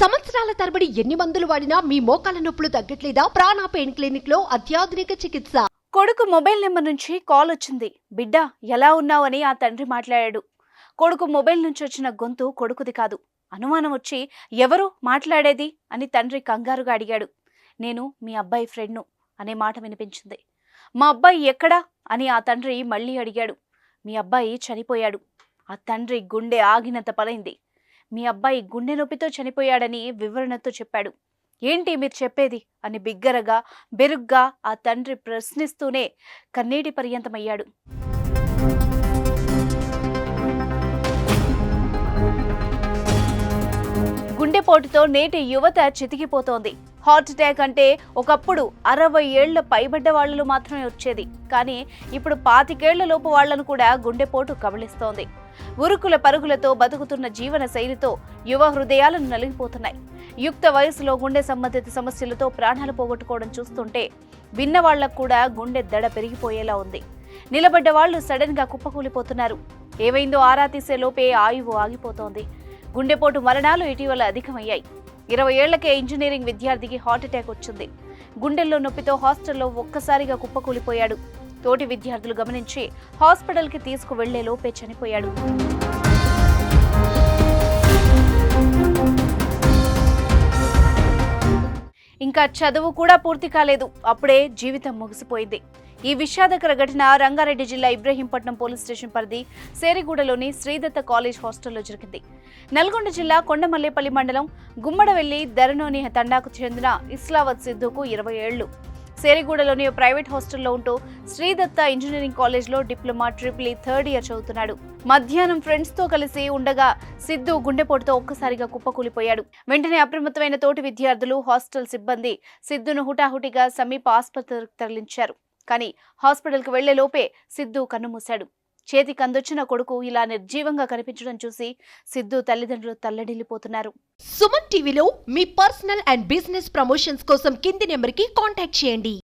సంవత్సరాల తరబడి ఎన్ని మందులు వాడినా మీ మోకాల నొప్పులు తగ్గట్లేదా? ప్రాణ పెయిన్ క్లినిక్లో అత్యాధునిక చికిత్స. కొడుకు మొబైల్ నెంబర్ నుంచి కాల్ వచ్చింది. బిడ్డ ఎలా ఉన్నావని ఆ తండ్రి మాట్లాడాడు. కొడుకు మొబైల్ నుంచి వచ్చిన గొంతు కొడుకుది కాదు. అనుమానం వచ్చి ఎవరు? మాట్లాడేది? అని తండ్రి కంగారుగా అడిగాడు. నేను మీ అబ్బాయి ఫ్రెండ్ను అనే మాట వినిపించింది. మా అబ్బాయి ఎక్కడా? అని ఆ తండ్రి మళ్ళీ అడిగాడు. మీ అబ్బాయి చనిపోయాడు. ఆ తండ్రి గుండె ఆగినంత పలైంది. మీ అబ్బాయి గుండె నొప్పితో చనిపోయాడని వివరణతో చెప్పాడు. ఏంటి మీరు చెప్పేది? అని బిగ్గరగా బెరుగ్గా ఆ తండ్రి ప్రశ్నిస్తూనే కన్నీటి పర్యంతమయ్యాడు. గుండెపోటుతో నేటి యువత చితికిపోతోంది. హార్ట్ అటాక్ అంటే ఒకప్పుడు అరవై ఏళ్ళ పైబడ్డ వాళ్ళు మాత్రమే వచ్చేది. కానీ ఇప్పుడు పాతికేళ్ళ లోపు వాళ్ళను కూడా గుండెపోటు కబళిస్తోంది. ఉరుకుల పరుగులతో బతుకుతున్న జీవన శైలితో యువ హృదయాలను నలిగిపోతున్నాయి. యుక్త వయసులో గుండె సంబంధిత సమస్యలతో ప్రాణాలు పోగొట్టుకోవడం చూస్తుంటే విన్నవాళ్ళకు కూడా గుండె దడ పెరిగిపోయేలా ఉంది. నిలబడ్డ వాళ్ళు సడన్గా కుప్పకూలిపోతున్నారు. ఏమైందో ఆరా తీసే లోపే ఆయువు ఆగిపోతోంది. గుండెపోటు మరణాలు ఇటీవల అధికమయ్యాయి. ఇరవై ఏళ్ళకే ఇంజనీరింగ్ విద్యార్థికి హార్ట్ అటాక్ వచ్చింది. గుండెల్లో నొప్పితో హాస్టల్లో ఒక్కసారిగా కుప్పకూలిపోయాడు. తోటి విద్యార్థులు గమనించి హాస్పిటల్కి తీసుకువెళ్ళే లోపే చనిపోయాడు. ఇంకా చదువు కూడా పూర్తి కాలేదు. అప్పుడే జీవితం ముగిసిపోయింది. ఈ విషాదకర ఘటన రంగారెడ్డి జిల్లా ఇబ్రహీంపట్నం పోలీస్ స్టేషన్ పరిధి సేరిగూడలోని శ్రీదత్త కాలేజ్ హాస్టల్లో జరిగింది. నల్గొండ జిల్లా కొండమల్లేపల్లి మండలం గుమ్మడవెల్లి ధరణోని తండాకు చెందిన ఇస్లావత్ సిద్ధుకు ఇరవై ఏళ్ళు సేరిగూడలోని ప్రైవేట్ హాస్టల్లో ఉంటూ శ్రీదత్త ఇంజనీరింగ్ కాలేజ్లో డిప్లొమా ట్రిపుల్ థర్డ్ ఇయర్ చదువుతున్నాడు. మధ్యాహ్నం ఫ్రెండ్స్తో కలిసి ఉండగా సిద్ధు గుండెపోటుతో ఒక్కసారిగా కుప్పకూలిపోయాడు. వెంటనే అప్రమత్తమైన తోటి విద్యార్థులు హాస్టల్ సిబ్బంది సిద్ధును హుటాహుటిగా సమీప ఆసుపత్రికి తరలించారు. కానీ హాస్పిటల్కి వెళ్ళే లోపే సిద్ధు కన్నుమూశాడు. చేతికి అందొచ్చిన కొడుకు ఇలా నిర్జీవంగా కనిపించడం చూసి సిద్ధు తల్లిదండ్రులు తల్లడిల్లిపోతున్నారు. సుమన్ టీవీలో మీ పర్సనల్ అండ్ బిజినెస్ ప్రమోషన్స్ కోసం కింది నెంబర్కి కాంటాక్ట్ చేయండి.